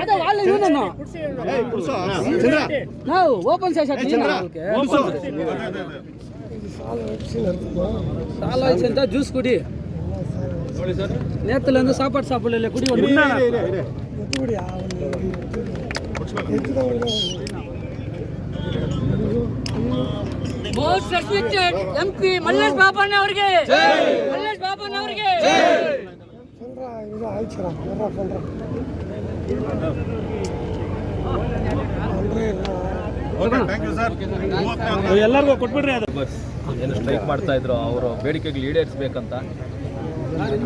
ಅದೇ వాళ్ళ ಇವ್ನು ನಾನು ನಾವು ಓಪನ್ ಸೆಷನ್ ಸಾಲ ಅಂತ ಜ್ಯೂಸ್ ಕುಡಿ நேத்துல இருந்து சாப்பாடு சாப்பிடல குடி board certificate M P Mallesh Babanna ಅವರಿಗೆ ಮಲ್ಲೇಶ್ ಬಾಬಣ್ಣ ಅವರಿಗೆ ಎಲ್ಲರಿಗೂ ಕೊಟ್ಬಿಡ್ರಿ ಅದು. ಬಸ್ ಏನು ಸ್ಟ್ರೈಕ್ ಮಾಡ್ತಾ ಇದ್ರು ಅವರು ಬೇಡಿಕೆಗಳು ಈಡೇರಿಸ್ಬೇಕಂತ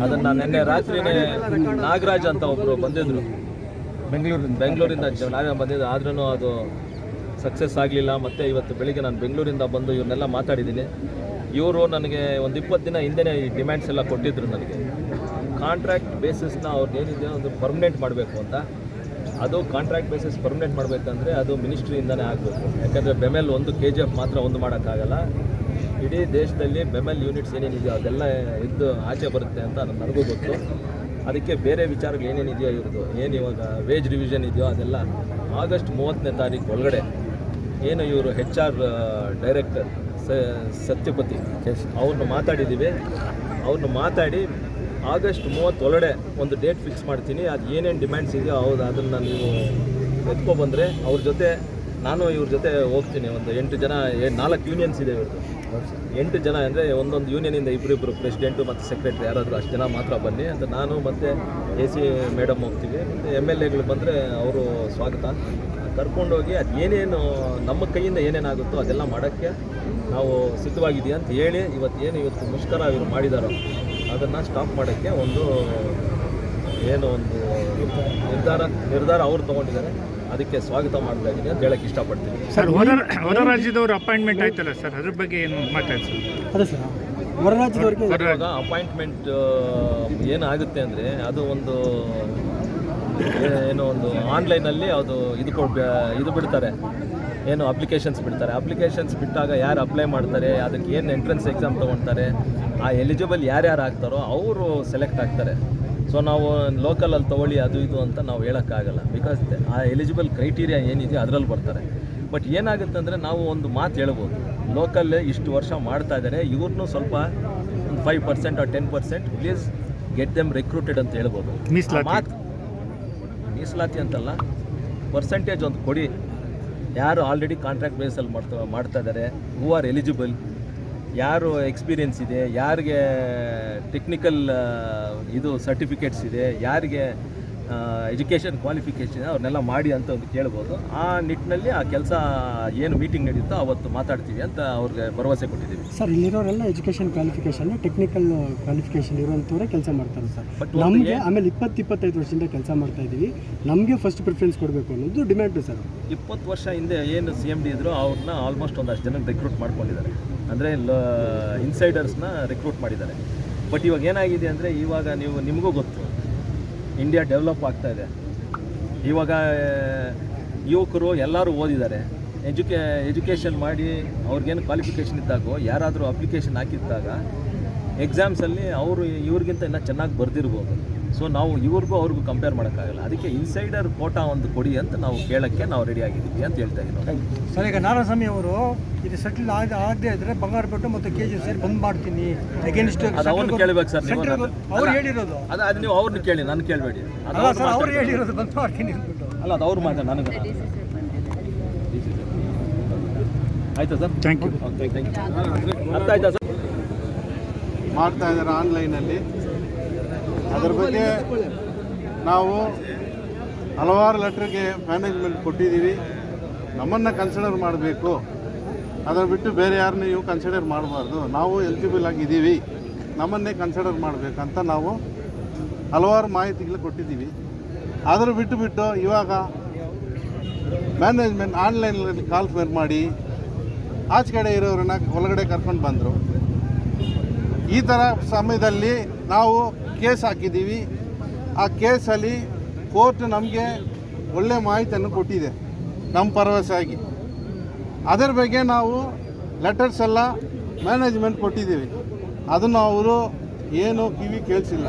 ಅದನ್ನ ನಿನ್ನೆ ರಾತ್ರಿನೇ ನಾಗರಾಜ್ ಅಂತ ಒಬ್ರು ಬಂದಿದ್ರು. ಬೆಂಗಳೂರಿಂದ. ಬೆಂಗಳೂರಿಂದ ನಾವೇ ಬಂದಿದ್ರು ಆದ್ರೂ ಅದು ಸಕ್ಸಸ್ ಆಗಲಿಲ್ಲ. ಮತ್ತೆ ಇವತ್ತು ಬೆಳಿಗ್ಗೆ ನಾನು ಬೆಂಗಳೂರಿಂದ ಬಂದು ಇವ್ರನ್ನೆಲ್ಲ ಮಾತಾಡಿದ್ದೀನಿ. ಇವರು ನನಗೆ ಒಂದು ಇಪ್ಪತ್ತು ದಿನ ಹಿಂದೆನೇ ಈ ಡಿಮ್ಯಾಂಡ್ಸ್ ಎಲ್ಲ ಕೊಟ್ಟಿದ್ರು ನನಗೆ. ಕಾಂಟ್ರಾಕ್ಟ್ ಬೇಸಿಸ್ನ ಅವ್ರದ್ದು ಏನಿದೆ ಒಂದು ಪರ್ಮನೆಂಟ್ ಮಾಡಬೇಕು ಅಂತ. ಅದು ಕಾಂಟ್ರಾಕ್ಟ್ ಬೇಸಿಸ್ ಪರ್ಮನೆಂಟ್ ಮಾಡಬೇಕಂದ್ರೆ ಅದು ಮಿನಿಸ್ಟ್ರಿಯಿಂದನೇ ಆಗಬೇಕು. ಯಾಕಂದರೆ ಬೆಮೆಲ್ ಒಂದು ಕೆ ಜಿ ಎಫ್ ಮಾತ್ರ ಒಂದು ಮಾಡೋಕ್ಕಾಗಲ್ಲ. ಇಡೀ ದೇಶದಲ್ಲಿ ಬೆಮೆಲ್ ಯೂನಿಟ್ಸ್ ಏನೇನಿದೆಯೋ ಅದೆಲ್ಲ ಇದ್ದು ಆಚೆ ಬರುತ್ತೆ ಅಂತ ನನಗೂ ಗೊತ್ತು. ಅದಕ್ಕೆ ಬೇರೆ ವಿಚಾರಗಳು ಏನೇನಿದೆಯೋ ಇವ್ರದ್ದು ಏನು ಇವಾಗ ವೇಜ್ ರಿವಿಷನ್ ಇದೆಯೋ ಅದೆಲ್ಲ ಆಗಸ್ಟ್ ಮೂವತ್ತನೇ ತಾರೀಕು ಒಳಗಡೆ. ಏನು ಇವರು ಹೆಚ್ ಆರ್ ಡೈರೆಕ್ಟರ್ ಸತ್ಯಪತಿ. ಅವ್ರನ್ನ ಮಾತಾಡಿದ್ದೀವಿ ಅವ್ರನ್ನ ಮಾತಾಡಿ ಆಗಸ್ಟ್ ಮೂವತ್ತೊಳಗಡೆ ಒಂದು ಡೇಟ್ ಫಿಕ್ಸ್ ಮಾಡ್ತೀನಿ. ಅದು ಏನೇನು ಡಿಮ್ಯಾಂಡ್ಸ್ ಇದೆಯೋ ಹೌದು, ಅದನ್ನು ನೀವು ಎತ್ಕೊಬಂದರೆ ಅವ್ರ ಜೊತೆ ನಾನು ಇವ್ರ ಜೊತೆ ಹೋಗ್ತೀನಿ. ಒಂದು ಎಂಟು ಜನ ನಾಲ್ಕು ಯೂನಿಯನ್ಸ್ ಇದೆ ಇವ್ರದ್ದು ಎಂಟು ಜನ ಅಂದರೆ ಒಂದೊಂದು ಯೂನಿಯನಿಂದ ಇಬ್ಬರಿಬ್ಬರು ಪ್ರೆಸಿಡೆಂಟು ಮತ್ತು ಸೆಕ್ರೆಟ್ರಿ ಯಾರಾದರೂ ಅಷ್ಟು ಜನ ಮಾತ್ರ ಬನ್ನಿ ಅಂತ ನಾನು ಮತ್ತು ಎ ಸಿ ಮೇಡಮ್ ಹೋಗ್ತೀವಿ. ಮತ್ತು ಎಂ ಎಲ್ ಎಗಳು ಬಂದರೆ ಅವರು ಸ್ವಾಗತ. ಕರ್ಕೊಂಡೋಗಿ ಅದು ಏನೇನು, ನಮ್ಮ ಕೈಯಿಂದ ಏನೇನಾಗುತ್ತೋ ಅದೆಲ್ಲ ಮಾಡೋಕ್ಕೆ ನಾವು ಸಿದ್ಧವಾಗಿದ್ದೀವಿ ಅಂತ ಹೇಳಿ ಇವತ್ತು ಏನು ಇವತ್ತು ಮುಷ್ಕರ ಇವರು ಮಾಡಿದಾರೋ. ಅದನ್ನು ಸ್ಟಾಪ್ ಮಾಡೋಕ್ಕೆ ಒಂದು ಏನು ಒಂದು ನಿರ್ಧಾರ ನಿರ್ಧಾರ ಅವರು ತೊಗೊಂಡಿದ್ದಾರೆ. ಅದಕ್ಕೆ ಸ್ವಾಗತ ಮಾಡ್ತಾ ಇದ್ದೀನಿ ಅಂತ ಹೇಳಕ್ಕೆ ಇಷ್ಟಪಡ್ತೀನಿ. ಸರ್ ಹೊರ ಹೊರ ರಾಜ್ಯದವ್ರ ಅಪಾಯಿಂಟ್ಮೆಂಟ್ ಆಯ್ತಲ್ಲ ಸರ್? ಅದ್ರ ಬಗ್ಗೆ ಏನು ಮಾತಾಡಿ ಸರ್ ಅದೇ ಸರ್ ಹೊರ ರಾಜ್ಯದವ್ರಿಗೆ ಇವಾಗ ಅಪಾಯಿಂಟ್ಮೆಂಟ್ ಏನಾಗುತ್ತೆ ಅಂದರೆ ಅದು ಒಂದು ಏನೋ ಒಂದು ಆನ್ಲೈನಲ್ಲಿ ಅದು ಇದು ಕೊಡ್ ಇದು ಬಿಡ್ತಾರೆ. ಏನು ಅಪ್ಲಿಕೇಶನ್ಸ್ ಬಿಡ್ತಾರೆ? ಅಪ್ಲಿಕೇಶನ್ಸ್ ಬಿಟ್ಟಾಗ ಯಾರು ಅಪ್ಲೈ ಮಾಡ್ತಾರೆ? ಅದಕ್ಕೆ ಏನು ಎಂಟ್ರೆನ್ಸ್ ಎಕ್ಸಾಮ್ ತೊಗೊಳ್ತಾರೆ? ಆ ಎಲಿಜಿಬಲ್ ಯಾರ್ಯಾರು ಆಗ್ತಾರೋ ಅವರು ಸೆಲೆಕ್ಟ್ ಆಗ್ತಾರೆ. ಸೊ ನಾವು ಲೋಕಲಲ್ಲಿ ತೊಗೊಳ್ಳಿ ಅದು ಇದು ಅಂತ ನಾವು ಹೇಳೋಕ್ಕಾಗಲ್ಲ. ಬಿಕಾಸ್ ಆ ಎಲಿಜಿಬಲ್ ಕ್ರೈಟೀರಿಯಾ ಏನಿದೆಯೋ ಅದರಲ್ಲಿ ಬರ್ತಾರೆ. ಬಟ್ ಏನಾಗುತ್ತೆ ಅಂದರೆ ನಾವು ಒಂದು ಮಾತು ಹೇಳ್ಬೋದು. ಲೋಕಲ್ಲೇ ಇಷ್ಟು ವರ್ಷ ಮಾಡ್ತಾ ಇದ್ದಾರೆ ಇವ್ರನ್ನೂ ಸ್ವಲ್ಪ ಒಂದು five percent or ten percent please get them recruited ಅಂತ ಹೇಳ್ಬೋದು. ಮೀಸಲಾತಿ. ಮಾತು ಮೀಸಲಾತಿ ಅಂತಲ್ಲ ಪರ್ಸೆಂಟೇಜ್ ಒಂದು ಕೊಡಿ. ಯಾರು ಆಲ್ರೆಡಿ ಕಾಂಟ್ರಾಕ್ಟ್ ಬೇಸಲ್ಲಿ ಮಾಡ್ತಾ ಮಾಡ್ತಾ ಇದ್ದಾರೆ ಹೂ ಆರ್ ಎಲಿಜಿಬಲ್ ಯಾರು ಎಕ್ಸ್ಪೀರಿಯೆನ್ಸ್ ಇದೆ, ಯಾರಿಗೆ ಟೆಕ್ನಿಕಲ್ ಇದು ಸರ್ಟಿಫಿಕೇಟ್ಸ್ ಇದೆ, ಯಾರಿಗೆ ಎಜುಕೇಷನ್ ಕ್ವಾಲಿಫಿಕೇಷನ್ ಅವ್ರನ್ನೆಲ್ಲ ಮಾಡಿ ಅಂತ ಒಂದು ಕೇಳ್ಬೋದು. ಆ ನಿಟ್ಟಿನಲ್ಲಿ ಆ ಕೆಲಸ ಏನು ಮೀಟಿಂಗ್ ನಡೆಯುತ್ತೋ ಅವತ್ತು ಮಾತಾಡ್ತೀವಿ ಅಂತ ಅವ್ರಿಗೆ ಭರವಸೆ ಕೊಟ್ಟಿದ್ದೀವಿ. ಸರ್ ಇಲ್ಲಿರೋರೆಲ್ಲ ಎಜುಕೇಷನ್ ಕ್ವಾಲಿಫಿಕೇಷನ್ ಟೆಕ್ನಿಕಲ್ ಕ್ವಾಲಿಫಿಕೇಷನ್ ಇರುವಂಥವ್ರೆ ಕೆಲಸ ಮಾಡ್ತಾರೆ ಸರ್. ಬಟ್ ನಮಗೆ ಆಮೇಲೆ ಇಪ್ಪತ್ತು ಇಪ್ಪತ್ತೈದು ವರ್ಷದಿಂದ ಕೆಲಸ ಮಾಡ್ತಾ ಇದ್ದೀವಿ. ನಮಗೆ ಫಸ್ಟ್ ಪ್ರಿಫರೆನ್ಸ್ ಕೊಡಬೇಕು ಅನ್ನೋದು ಡಿಮ್ಯಾಂಡು ಸರ್. ಇಪ್ಪತ್ತು ವರ್ಷ ಹಿಂದೆ ಏನು ಸಿ ಎಂ ಡಿ ಇದ್ರು ಅವ್ರನ್ನ ಆಲ್ಮೋಸ್ಟ್ ಒಂದಷ್ಟು ಜನ ರಿಕ್ರೂಟ್ ಮಾಡ್ಕೊಂಡಿದ್ದಾರೆ. ಅಂದರೆ ಇನ್ಸೈಡರ್ಸ್ನ ರಿಕ್ರೂಟ್ ಮಾಡಿದ್ದಾರೆ. ಬಟ್ ಇವಾಗ ಏನಾಗಿದೆ ಅಂದರೆ ಇವಾಗ ನೀವು ನಿಮಗೂ ಗೊತ್ತು. ಇಂಡಿಯಾ ಡೆವಲಪ್ ಆಗ್ತಾ ಇದೆ. ಇವಾಗ ಯುವಕರು ಎಲ್ಲರೂ ಓದಿದ್ದಾರೆ. ಎಜುಕೇ ಎಜುಕೇಷನ್ ಮಾಡಿ ಅವ್ರಿಗೇನು ಕ್ವಾಲಿಫಿಕೇಷನ್ ಇದ್ದಾಗೋ, ಯಾರಾದರೂ ಅಪ್ಲಿಕೇಶನ್ ಹಾಕಿದ್ದಾಗ ಎಕ್ಸಾಮ್ಸಲ್ಲಿ ಅವರು ಇವ್ರಿಗಿಂತ ಇನ್ನೂ ಚೆನ್ನಾಗಿ ಬರೆದಿರ್ಬೋದು. ಸೊ ನಾವು ಇವ್ರಿಗೂ ಅವ್ರಿಗೂ ಕಂಪೇರ್ ಮಾಡೋಕ್ಕಾಗಲ್ಲ. ಅದಕ್ಕೆ ಇನ್ಸೈಡರ್ ಕೋಟಾ ಒಂದು ಕೊಡಿ ಅಂತ ನಾವು ಕೇಳೋಕ್ಕೆ ನಾವು ರೆಡಿ ಆಗಿದ್ದೀವಿ ಅಂತ ಹೇಳ್ತಾ ಇದ್ದೀವಿ ಸರ್ ಈಗ ನಾರಾಯಣಸ್ವಾಮಿ ಅವರು ಇದು ಸೆಟ್ಲ್ ಆಗ ಆಗದೆ ಇದ್ರೆ ಬಿಟ್ಟು ಮತ್ತು ಕೆ ಜಿ ಸೇರಿ ಬಂದ್ ಮಾಡ್ತೀನಿ ಅಗೇನ್ಸ್ಟ್ ಅದು ಅವ್ರನ್ನ ಕೇಳಬೇಕು ಸರ್ ನೀವು ಅವ್ರು ಹೇಳಿರೋದು. ಅದು ಅದು ನೀವು ಅವ್ರನ್ನ ಕೇಳಿ ನಾನು ಕೇಳಬೇಡಿ. ಅದು ಅಲ್ಲ ಅವ್ರು ಸರ್ ಅವ್ರು ಹೇಳಿರೋದು ಬಂದ್ ಮಾಡ್ತೀನಿ ಅಲ್ಲ ಅದು ಅವ್ರು ಮಾತಾಡ ನನಗೆ. ಆಯ್ತಾ sir? Thank you thank you ಅರ್ಥ ಆಯ್ತಾ ಸರ್? ಮಾಡ್ತಾ ಇದ್ದಾರೆ ಆನ್ಲೈನಲ್ಲಿ ಅದ್ರ ಬಗ್ಗೆ ನಾವು ಹಲವಾರು ಲೆಟ್ರಿಗೆ ಮ್ಯಾನೇಜ್ಮೆಂಟ್ ಕೊಟ್ಟಿದ್ದೀವಿ. ನಮ್ಮನ್ನು ಕನ್ಸಿಡರ್ ಮಾಡಬೇಕು. ಅದರ ಬಿಟ್ಟು ಬೇರೆ ಯಾರನ್ನ ನೀವು ಕನ್ಸಿಡರ್ ಮಾಡಬಾರ್ದು. ನಾವು ಎಲಿಜಿಬಲ್ ಆಗಿದ್ದೀವಿ. ನಮ್ಮನ್ನೇ ಕನ್ಸಿಡರ್ ಮಾಡಬೇಕಂತ ನಾವು ಹಲವಾರು ಮಾಹಿತಿಗಳು ಕೊಟ್ಟಿದ್ದೀವಿ. ಅದರ ಬಿಟ್ಟು ಬಿಟ್ಟು ಇವಾಗ ಮ್ಯಾನೇಜ್ಮೆಂಟ್ ಆನ್ಲೈನಲ್ಲಿ ಕಾಲ್ ಫೇರ್ ಮಾಡಿ, ಆಚೆ ಕಡೆ ಇರೋರನ್ನ ಒಳಗಡೆ ಕರ್ಕೊಂಡು ಬಂದರು. ಈ ಥರ ಸಮಯದಲ್ಲಿ ನಾವು ಕೇಸ್ ಹಾಕಿದ್ದೀವಿ. ಆ ಕೇಸಲ್ಲಿ ಕೋರ್ಟ್ ನಮಗೆ ಒಳ್ಳೆ ಮಾಹಿತಿಯನ್ನು ಕೊಟ್ಟಿದೆ ನಮ್ಮ ಪರವಸೆಯಾಗಿ ಅದರ ಬಗ್ಗೆ ನಾವು ಲೆಟರ್ಸ್ ಎಲ್ಲ ಮ್ಯಾನೇಜ್ಮೆಂಟ್ ಕೊಟ್ಟಿದ್ದೀವಿ. ಅದನ್ನು ಅವರು ಏನು ಕಿವಿ ಕೇಳಿಸಿಲ್ಲ.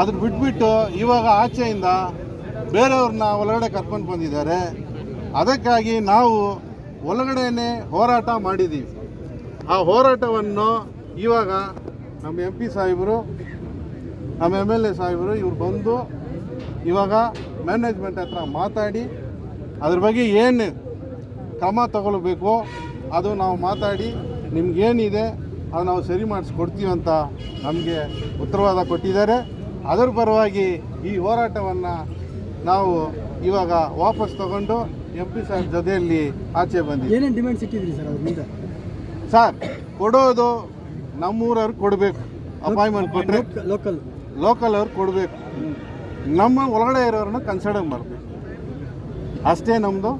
ಅದ್ರ ಬಿಟ್ಬಿಟ್ಟು ಇವಾಗ ಆಚೆಯಿಂದ ಬೇರೆಯವ್ರನ್ನ ಒಳಗಡೆ ಕರ್ಕೊಂಡು ಬಂದಿದ್ದಾರೆ. ಅದಕ್ಕಾಗಿ ನಾವು ಒಳಗಡೆನೆ ಹೋರಾಟ ಮಾಡಿದ್ದೀವಿ. ಆ ಹೋರಾಟವನ್ನು ಇವಾಗ ನಮ್ಮ ಎಂ ಪಿ ಸಾಹೇಬರು ನಮ್ಮ ಎಂ ಎಲ್ ಎ ಸಾಹೇಬರು ಇವ್ರು ಬಂದು ಇವಾಗ ಮ್ಯಾನೇಜ್ಮೆಂಟ್ ಹತ್ರ ಮಾತಾಡಿ ಅದ್ರ ಬಗ್ಗೆ ಏನು ಕ್ರಮ ತಗೊಳ್ಬೇಕು ಅದು ನಾವು ಮಾತಾಡಿ ನಿಮ್ಗೇನಿದೆ ಅದು ನಾವು ಸರಿ ಮಾಡಿಸ್ಕೊಡ್ತೀವಿ ಅಂತ ನಮಗೆ ಉತ್ತರವಾದ ಕೊಟ್ಟಿದ್ದಾರೆ. ಅದರ ಪರವಾಗಿ ಈ ಹೋರಾಟವನ್ನು ನಾವು ಇವಾಗ ವಾಪಸ್ ತಗೊಂಡು ಎಂ ಪಿ ಸಾಹೇಬ್ ಜೊತೆಯಲ್ಲಿ ಆಚೆ ಬಂದಿದ್ದೀವಿ. ಏನೇನು ಡಿಮ್ಯಾಂಡ್ಸ್ ಇಟ್ಟಿದ್ರಿ ಸರ್ ಅವ್ರ ಮುಂದೆ? ಸರ್ ಕೊಡೋದು ನಮ್ಮೂರವ್ರಿಗೆ ಕೊಡಬೇಕು. ಅಪಾಯಿಂಟ್ಮೆಂಟ್ ಕೊಟ್ಟರೆ ಲೋಕಲ್ ಲೋಕಲ್ ಅವ್ರು ಕೊಡಬೇಕು. ನಮ್ಮ ಒಳಗಡೆ ಇರೋರನ್ನ ಕನ್ಸಿಡರ್ ಮಾಡಬೇಕು. ಅಷ್ಟೇ ನಮ್ಮದು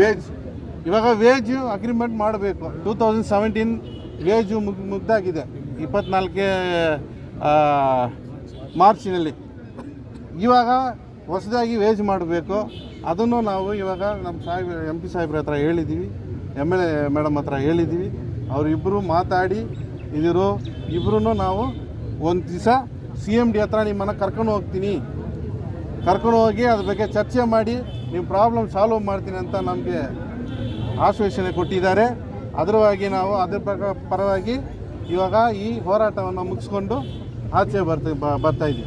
ವೇಜ್ ಇವಾಗ ವೇಜ್ ಅಗ್ರಿಮೆಂಟ್ ಮಾಡಬೇಕು. ಟೂ ತೌಸಂಡ್ ಸೆವೆಂಟೀನ್ ವೇಜು ಮುಗ್ ಮುಗ್ದಾಗಿದೆ. ಇಪ್ಪತ್ನಾಲ್ಕೇ ಮಾರ್ಚಿನಲ್ಲಿ. ಇವಾಗ ಹೊಸದಾಗಿ ವೇಜ್ ಮಾಡಬೇಕು. ಅದನ್ನು ನಾವು ಇವಾಗ ನಮ್ಮ ಸಾಹೇಬ್ ಎಂ ಪಿ ಸಾಹೇಬ್ರ ಹತ್ರ ಹೇಳಿದ್ದೀವಿ ಎಂ ಎಲ್ ಎ ಮೇಡಮ್ ಹತ್ರ ಹೇಳಿದ್ದೀವಿ ಅವರಿಬ್ಬರು ಮಾತಾಡಿ ಇದಿರು ಇಬ್ಬರೂ ನಾವು ಒಂದು ದಿವಸ ಸಿ ಎಂ ಡಿ ಹತ್ರ ನಿಮ್ಮನ್ನು ಕರ್ಕೊಂಡು ಹೋಗ್ತೀನಿ. ಕರ್ಕೊಂಡು ಹೋಗಿ ಅದ್ರ ಬಗ್ಗೆ ಚರ್ಚೆ ಮಾಡಿ ನಿಮ್ಮ ಪ್ರಾಬ್ಲಮ್ ಸಾಲ್ವ್ ಮಾಡ್ತೀನಿ ಅಂತ ನಮಗೆ ಆಶ್ವಾಸನೆ ಕೊಟ್ಟಿದ್ದಾರೆ. ಅದರವಾಗಿ ನಾವು ಅದ್ರ ಪ್ರಕಾರ ಪರವಾಗಿ ಇವಾಗ ಈ ಹೋರಾಟವನ್ನು ಮುಗಿಸ್ಕೊಂಡು ಆಚೆ ಬರ್ತಾ ಬ- ಬರ್ತಾ ಇದ್ದೀವಿ.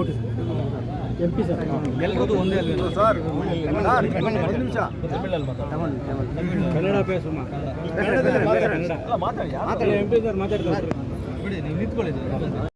ಓಕೆ ಸರ್ ಏನು ಸರ್ ನಿಮ್ಮ ಹೆಸರು ಸ್ಟ್ರೈಕ್ ಫೆಬ್ರವರಿ ಸ್ಟಾಪ್ ನಿಮ್ಮ ಹೆಸರು sir Gajendran okay sir M P sir Kannada ಬೇಸುಮ ಮಾತಾಡಿ ಎಂ ಪಿ ಸರ್ ಮಾತಾಡ್ತಾರೆ